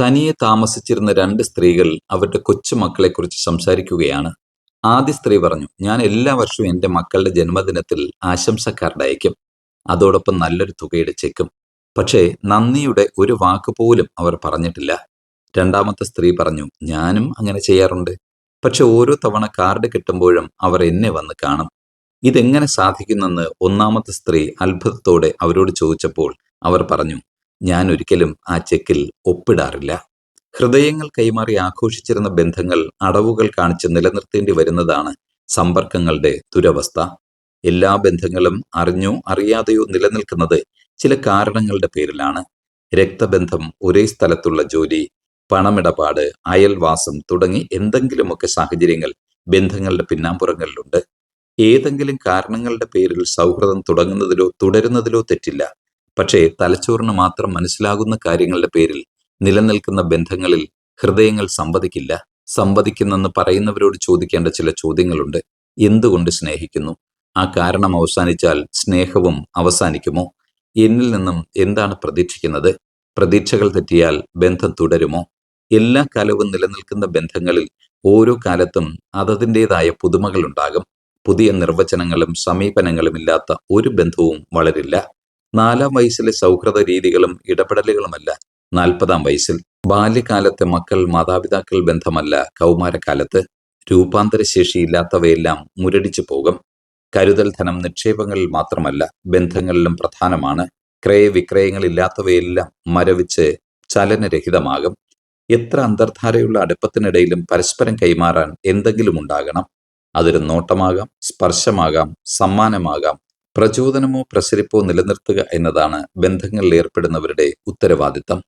തനിയെ താമസിച്ചിരുന്ന രണ്ട് സ്ത്രീകൾ അവരുടെ കൊച്ചുമക്കളെക്കുറിച്ച് സംസാരിക്കുകയാണ്. ആദ്യ സ്ത്രീ പറഞ്ഞു ഞാൻ എല്ലാ വർഷവും എന്റെ മക്കളുടെ ജന്മദിനത്തിൽ ആശംസ കാർഡ് അയക്കും അതോടൊപ്പം നല്ലൊരു തുകയുടെ ചെക്കും. പക്ഷേ നന്ദിയുടെ ഒരു വാക്ക് പോലും അവർ പറഞ്ഞിട്ടില്ല. രണ്ടാമത്തെ സ്ത്രീ പറഞ്ഞു ഞാനും അങ്ങനെ ചെയ്യാറുണ്ട്. പക്ഷെ ഓരോ തവണ കാർഡ് കിട്ടുമ്പോഴും അവർ എന്നെ വന്ന് കാണും. ഇതെങ്ങനെ സാധിക്കുന്നെന്ന് ഒന്നാമത്തെ സ്ത്രീ അത്ഭുതത്തോടെ അവരോട് ചോദിച്ചപ്പോൾ അവർ പറഞ്ഞു ഞാൻ ഒരിക്കലും ആ ചെക്കിൽ ഒപ്പിടാറില്ല. ഹൃദയങ്ങൾ കൈമാറി ആഘോഷിച്ചിരുന്ന ബന്ധങ്ങൾ അടവുകൾ കാണിച്ച് നിലനിർത്തേണ്ടി വരുന്നതാണ് സമ്പർക്കങ്ങളുടെ ദുരവസ്ഥ. എല്ലാ ബന്ധങ്ങളും അറിഞ്ഞോ അറിയാതെയോ നിലനിൽക്കുന്നത് ചില കാരണങ്ങളുടെ പേരിലാണ്. രക്തബന്ധം ഒരേ സ്ഥലത്തുള്ള ജോലി പണമിടപാട് അയൽവാസം തുടങ്ങി എന്തെങ്കിലുമൊക്കെ സാഹചര്യങ്ങൾ ബന്ധങ്ങളുടെ പിന്നാമ്പുറങ്ങളിലുണ്ട്. ഏതെങ്കിലും കാരണങ്ങളുടെ പേരിൽ സൗഹൃദം തുടങ്ങുന്നതിലോ തുടരുന്നതിലോ തെറ്റില്ല. പക്ഷേ തലച്ചോറിന് മാത്രം മനസ്സിലാകുന്ന കാര്യങ്ങളുടെ പേരിൽ നിലനിൽക്കുന്ന ബന്ധങ്ങളിൽ ഹൃദയങ്ങൾ സംവദിക്കില്ല. സംവദിക്കുന്നെന്ന് പറയുന്നവരോട് ചോദിക്കേണ്ട ചില ചോദ്യങ്ങളുണ്ട്. എന്തുകൊണ്ട് സ്നേഹിക്കുന്നു? ആ കാരണം അവസാനിച്ചാൽ സ്നേഹവും അവസാനിക്കുമോ? എന്നിൽ നിന്നും എന്താണ് പ്രതീക്ഷിക്കുന്നത്? പ്രതീക്ഷകൾ തെറ്റിയാൽ ബന്ധം തുടരുമോ? എല്ലാ കാലവും നിലനിൽക്കുന്ന ബന്ധങ്ങളിൽ ഓരോ കാലത്തും അതതിന്റെതായ പുതുമകളുണ്ടാകും. പുതിയ നിർവചനങ്ങളും സമീപനങ്ങളും ഇല്ലാത്ത ഒരു ബന്ധവും വളരില്ല. നാലാം വയസ്സിലെ സൗഹൃദ രീതികളും ഇടപെടലുകളുമല്ല നാൽപ്പതാം വയസ്സിൽ. ബാല്യകാലത്തെ മക്കൾ മാതാപിതാക്കൾ ബന്ധമല്ല. കൗമാരക്കാലത്ത് രൂപാന്തരശേഷിയില്ലാത്തവയെല്ലാം മുരടിച്ചു പോകും. കരുതൽ ധനം നിക്ഷേപങ്ങളിൽ മാത്രമല്ല ബന്ധങ്ങളിലും പ്രധാനമാണ്. ക്രയവിക്രയങ്ങളില്ലാത്തവയെല്ലാം മരവിച്ച് ചലനരഹിതമാകും. എത്ര അന്തർധാരയുള്ള അടുപ്പത്തിനിടയിലും പരസ്പരം കൈമാറാൻ എന്തെങ്കിലും ഉണ്ടാകണം അതൊരു നോട്ടമാകാം സ്പർശമാകാം സമ്മാനമാകാം. പ്രചോദനമോ പ്രസരിപ്പോ നിലനിർത്തുക എന്നതാണ് ബന്ധങ്ങളിൽ ഏർപ്പെടുന്നവരുടെ ഉത്തരവാദിത്തം.